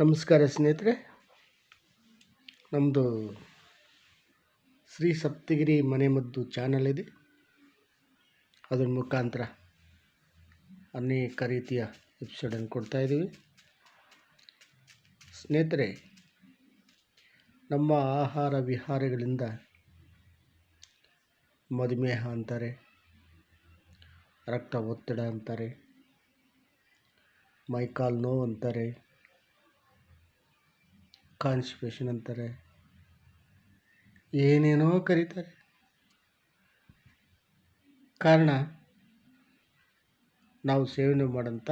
ನಮಸ್ಕಾರ ಸ್ನೇಹಿತರೆ. ನಮ್ಮದು ಶ್ರೀ ಸಪ್ತಗಿರಿ ಮನೆಮದ್ದು ಚಾನಲ್ ಇದೆ. ಅದರ ಮುಖಾಂತರ ಅನೇಕ ರೀತಿಯ ಎಪಿಸೋಡನ್ನು ಕೊಡ್ತಾಯಿದ್ದೀವಿ ಸ್ನೇಹಿತರೆ, ನಮ್ಮ ಆಹಾರ ವಿಹಾರಗಳಿಂದ ಮಧುಮೇಹ ಅಂತಾರೆ, ರಕ್ತ ಒತ್ತಡ ಅಂತಾರೆ, ಮೈಕಾಲು ನೋವು ಅಂತಾರೆ ಕಾನ್ಸ್ಟಿಪೇಷನ್ ಅಂತಾರೆ. ಏನೇನೋ ಕರೀತಾರೆ. ಕಾರಣ, ನಾವು ಸೇವನೆ ಮಾಡೋಂಥ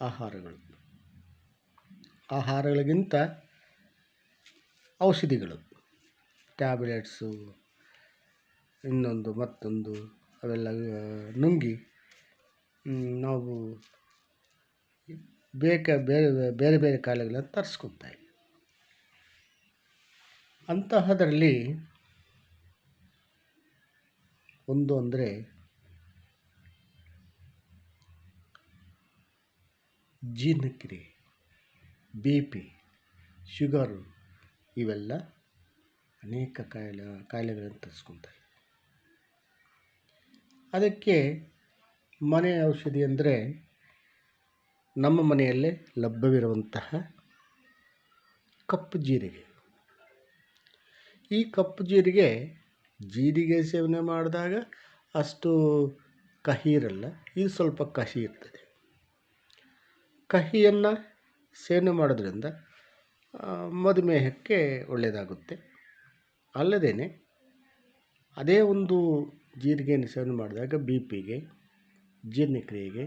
ಆಹಾರಗಳು. ಆಹಾರಗಳಿಗಿಂತ ಔಷಧಿಗಳು. ಟ್ಯಾಬ್ಲೆಟ್ಸು, ಇನ್ನೊಂದು, ಮತ್ತೊಂದು, ಅವೆಲ್ಲ ನುಂಗಿ ನಾವು ಬೇಕ, ಬೇರೆ ಬೇರೆ ಬೇರೆ ಕಾಯಿಲೆಗಳನ್ನು ತರಿಸ್ಕೊತಾ ಇದ್ದೀವಿ ಅಂತಹದರಲ್ಲಿ ಒಂದು ಅಂದರೆ ಜೀರ್ಣಕ್ರಿಯೆ ಬಿ ಪಿ ಶುಗರು ಇವೆಲ್ಲ ಅನೇಕ ಕಾಯಿಲೆ, ಕಾಯಿಲೆಗಳನ್ನು ತರಿಸ್ಕೊತಾರೆ ಅದಕ್ಕೆ ಮನೆ ಔಷಧಿ ಅಂದರೆ ನಮ್ಮ ಮನೆಯಲ್ಲೇ ಲಭ್ಯವಿರುವಂತಹ ಕಪ್ಪು ಜೀರಿಗೆ. ಈ ಕಪ್ಪು ಜೀರಿಗೆ ಜೀರಿಗೆ ಸೇವನೆ ಮಾಡಿದಾಗ ಅಷ್ಟು ಕಹಿ ಇರಲ್ಲ ಇದು ಸ್ವಲ್ಪ ಕಹಿ ಇರ್ತದೆ. ಕಹಿಯನ್ನು ಸೇವನೆ ಮಾಡೋದ್ರಿಂದ ಮಧುಮೇಹಕ್ಕೆ ಒಳ್ಳೆಯದಾಗುತ್ತೆ ಅಲ್ಲದೇ ಅದೇ ಒಂದು ಜೀರಿಗೆಯನ್ನು ಸೇವನೆ ಮಾಡಿದಾಗ ಬಿ ಪಿಗೆ ಜೀರ್ಣಕ್ರಿಯೆಗೆ,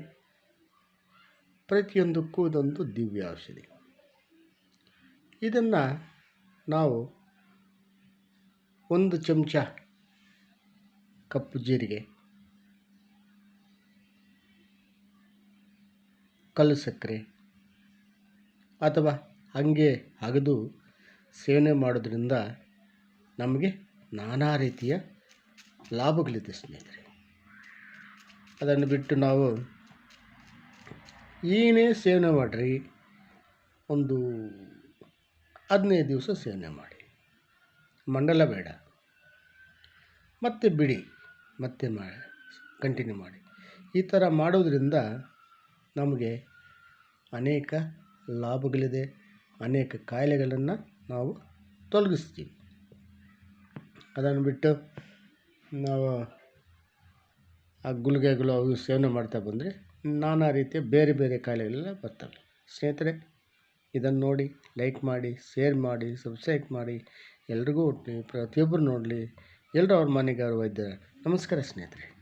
ಪ್ರತಿಯೊಂದಕ್ಕೂ ಇದೊಂದು ದಿವ್ಯ ಔಷಧಿ ಇದನ್ನು ನಾವು ಒಂದು ಚಮಚ ಕಪ್ಪು ಜೀರಿಗೆ ಕಲ್ಲು ಸಕ್ಕರೆ ಅಥವಾ ಹಾಗೆ ಅಗದು ಸೇವನೆ ಮಾಡೋದ್ರಿಂದ ನಮಗೆ ನಾನಾ ರೀತಿಯ ಲಾಭಗಳಿದೆ ಸ್ನೇಹಿತರೆ. ಅದನ್ನು ಬಿಟ್ಟು ನಾವು ಏನೇ ಸೇವನೆ ಮಾಡಿರಿ, ಒಂದು ಹದಿನೈದು ದಿವಸ ಸೇವನೆ ಮಾಡಿ. ಮಂಡಲ ಬೇಡ. ಮತ್ತೆ ಬಿಡಿ, ಮತ್ತೆ ಮಾಡಿ ಕಂಟಿನ್ಯೂ ಮಾಡಿ. ಈ ಥರ ಮಾಡೋದ್ರಿಂದ ನಮಗೆ ಅನೇಕ ಲಾಭಗಳಿದೆ, ಅನೇಕ ಕಾಯಿಲೆಗಳನ್ನು ನಾವು ತೊಲಗಿಸ್ತೀವಿ. ಅದನ್ನು ಬಿಟ್ಟು ನಾವು ಆ ಗುಳಿಗೆಗಳು ಅವು ಸೇವನೆ ಮಾಡ್ತಾ ಬಂದರೆ ನಾನಾ ರೀತಿಯ ಬೇರೆ ಬೇರೆ ಕಾಯಿಲೆಗಳೆಲ್ಲ ಬರ್ತವೆ. ಸ್ನೇಹಿತರೆ, ಇದನ್ನು ನೋಡಿ ಲೈಕ್ ಮಾಡಿ ಶೇರ್ ಮಾಡಿ ಸಬ್ಸ್ಕ್ರೈಬ್ ಮಾಡಿ. ಎಲ್ರಿಗೂ ಪ್ರತಿಯೊಬ್ಬರು ನೋಡಲಿ. ಎಲ್ಲರೂ ಅವ್ರ ಮನೆಗೆ ಅವ್ರ ವೈದ್ಯ ನಮಸ್ಕಾರ ಸ್ನೇಹಿತರೆ.